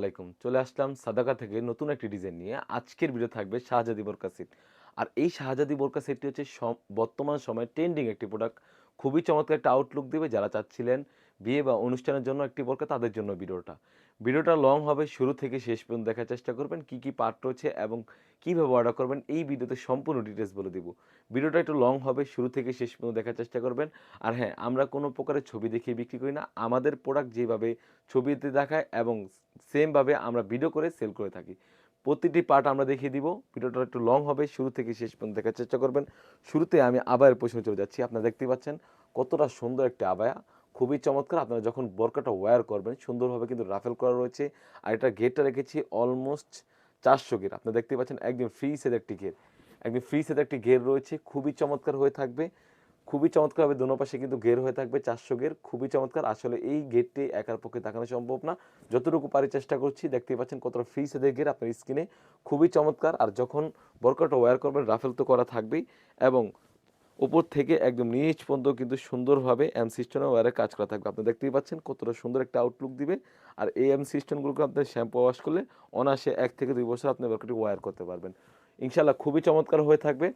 আলাইকুম। চলে আসলাম সাদাকা থেকে নতুন একটি ডিজাইন নিয়ে। আজকের ভিডিও থাকবে শাহজাদি বোরকা সেট। আর এই শাহজাদি বোরকা সেটটি হচ্ছে বর্তমান সময়ে ট্রেন্ডিং একটি প্রোডাক্ট খুবই চমৎকার একটা আউটলুক দেবে যারা চাচ্ছিলেন বিয়ে বা অনুষ্ঠানের জন্য একটি বোরকা, তাদের জন্য ভিডিওটা। ভিডিওটা লং হবে, শুরু থেকে শেষ পর্যন্ত দেখার চেষ্টা করবেন, কি কি পার্ট রয়েছে এবং কীভাবে অর্ডার করবেন, এই ভিডিওতে সম্পূর্ণ ডিটেলস বলে দিব। ভিডিওটা একটু লং হবে, শুরু থেকে শেষ পর্যন্ত দেখার চেষ্টা করবেন। আর হ্যাঁ আমরা কোনো প্রকারের ছবি দেখিয়ে বিক্রি করি না, আমাদের প্রোডাক্ট যেভাবে ছবিতে দেখায় এবং সেমভাবে আমরা ভিডিও করে সেল করে থাকি। প্রতিটি পার্ট আমরা দেখিয়ে দিব। ভিডিওটা একটু লং হবে, শুরু থেকে শেষ পর্যন্ত দেখার চেষ্টা করবেন। শুরুতে আমি আবায়ের প্রশ্নে চলে যাচ্ছি, আপনারা দেখতে পাচ্ছেন কতটা সুন্দর একটা আবায়া। খুবই চমৎকার, আপনারা যখন বরকাটা ওয়্যার করবেন, সুন্দরভাবে কিন্তু রাফেল করা রয়েছে। আর এটা গেটটা রেখেছি অলমোস্ট চারশো গের আপনারা দেখতে পাচ্ছেন একদম ফ্রি সেদ একটি গের একদম ফ্রি সেদ একটি গের রয়েছে, খুবই চমৎকার হয়ে থাকবে। খুবই চমৎকারভাবে দোনো পাশে কিন্তু গের হয়ে থাকবে চারশো গের খুবই চমৎকার। আসলে এই গেটটি একার পক্ষে দেখানো সম্ভব না। যতটুকু পারি চেষ্টা করছি, দেখতেই পাচ্ছেন কতটা ফ্রি সেদের গের আপনার স্কিনে খুবই চমৎকার। আর যখন বরকাটা ওয়্যার করবেন রাফেল তো করা থাকবেই। এবং উপর থেকে একদম নিচ পর্যন্ত কিন্তু সুন্দরভাবে এম সিস্টেমে ওয়ারের কাজ করা থাকবে। আপনি দেখতেই পাচ্ছেন কতটা সুন্দর একটা আউটলুক দিবে। আর এই এম সিস্টেমগুলোকে আপনি শ্যাম্পু ওয়াশ করলে অনায়াসে এক থেকে দুই বছর আপনি বরকাটি ওয়্যার করতে পারবেন। ইনশাল্লাহ খুবই চমৎকার হয়ে থাকবে।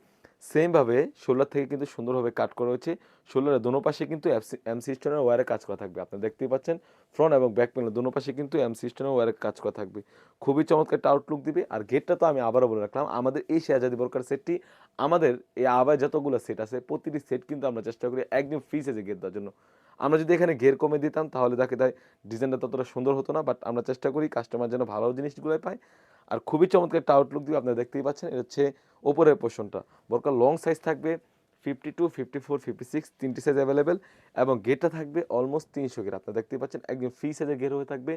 সেমভাবে শোল্ডার থেকে কিন্তু সুন্দরভাবে কাট করা হয়েছে। শোল্ডারের দোনো পাশে কিন্তু এম সিস্টেমের ওয়ারে কাজ করা থাকবে। আপনি দেখতেই পাচ্ছেন ফ্রন্ট এবং ব্যাক প্যানেল দোনো পাশে কিন্তু এম সিস্টেমের ওয়ারে কাজ করা থাকবে। খুবই চমৎকার একটা আউটলুক দিবে। আর গেটটা তো আমি আবারও বলে রাখলাম, আমাদের এই শেয়াজাদি বরকার সেটটি আমাদের এই আবার যতগুলো সেট আছে, প্রতিটি সেট কিন্তু আমরা চেষ্টা করি একদম ফ্রি সাইজে গেট দেওয়ার জন্য। আমরা যদি এখানে ঘের কমে দিতাম, তাহলে দেখে তাই ডিজাইনটা ততটা সুন্দর হতো না বাট আমরা চেষ্টা করি কাস্টমার যেন ভালো জিনিসগুলোই পায়। আর খুবই চমৎকার একটা আউটলুক দিবে আপনারা দেখতেই পাচ্ছেন। এটা হচ্ছে ওপরের পোর্শনটা বরকার লং সাইজ থাকবে fifty two fifty four fifty six তিনটি সাইজ অ্যাভেলেবেল এবং গেটটা থাকবে অলমোস্ট তিনশো গেট আপনারা দেখতেই পাচ্ছেন একদম ফ্রি সাইজের গের হয়ে থাকবে।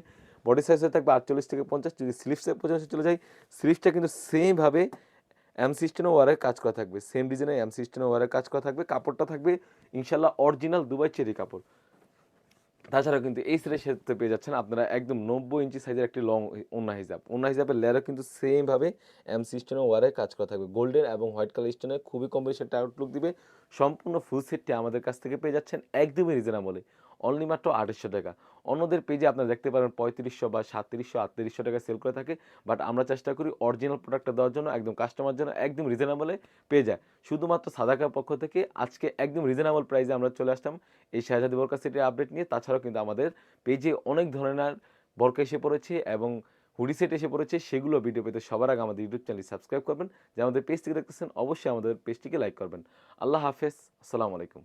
বডি সাইজ হয়ে থাকবে আটচল্লিশ থেকে পঞ্চাশ। যদি স্লিপসের পর্যন্ত চলে যায় স্লিপসটা কিন্তু সেমভাবে এম সিস্টেমে ওয়ারের কাজ করা থাকবে। সেম ডিজাইনে এম সিস্টেমে ওয়ারের কাজ করা থাকবে। কাপড়টা থাকবে ইনশাল্লাহ অরিজিনাল দুবাই চেরি কাপড়। তাছাড়া কিন্তু এই সেটের সাথে পেয়ে যাচ্ছেন আপনারা একদম নব্বই ইঞ্চি সাইজের একটি লং ওনা হিসাব ওনা হিসাবের লেয়ারও কিন্তু সেমভাবে এম স্টোনের ওয়ারে কাজ করা থাকবে। গোল্ডেন এবং হোয়াইট কালার স্টোনে খুবই কম বেশি একটা আউটলুক দিবে। সম্পূর্ণ ফুল সেটটি আমাদের কাছ থেকে পেয়ে যাচ্ছেন একদমই রিজনেবলে অনলি মাত্র আঠাশশো টাকা। অন্যদের পেজে আপনারা দেখতে পারেন পঁয়ত্রিশশো বা সাতত্রিশশো আটত্রিশশো টাকা সেল করে থাকে বাট আমরা চেষ্টা করি অরিজিনাল প্রোডাক্টটা দেওয়ার জন্য, একদম কাস্টমার জন্য একদম রিজনেবলে পেয়ে যায়। শুধুমাত্র সাদাকার পক্ষ থেকে আজকে একদম রিজনেবল প্রাইসে আমরা চলে আসলাম এই শাহজাদি বরকা সেটের আপডেট নিয়ে। তাছাড়াও কিন্তু আমাদের পেজে অনেক ধরনের বরকা এসে পড়েছে এবং হুডি সেট এসে পড়েছে, সেগুলো ভিডিও পেতে সবার আগে আমাদের ইউটিউব চ্যানেল সাবস্ক্রাইব করবেন। যে আমাদের পেজ থেকে দেখতেছেন, অবশ্যই আমাদের পেজটিকে লাইক করবেন। আল্লাহ হাফেজ, আসসালামু আলাইকুম।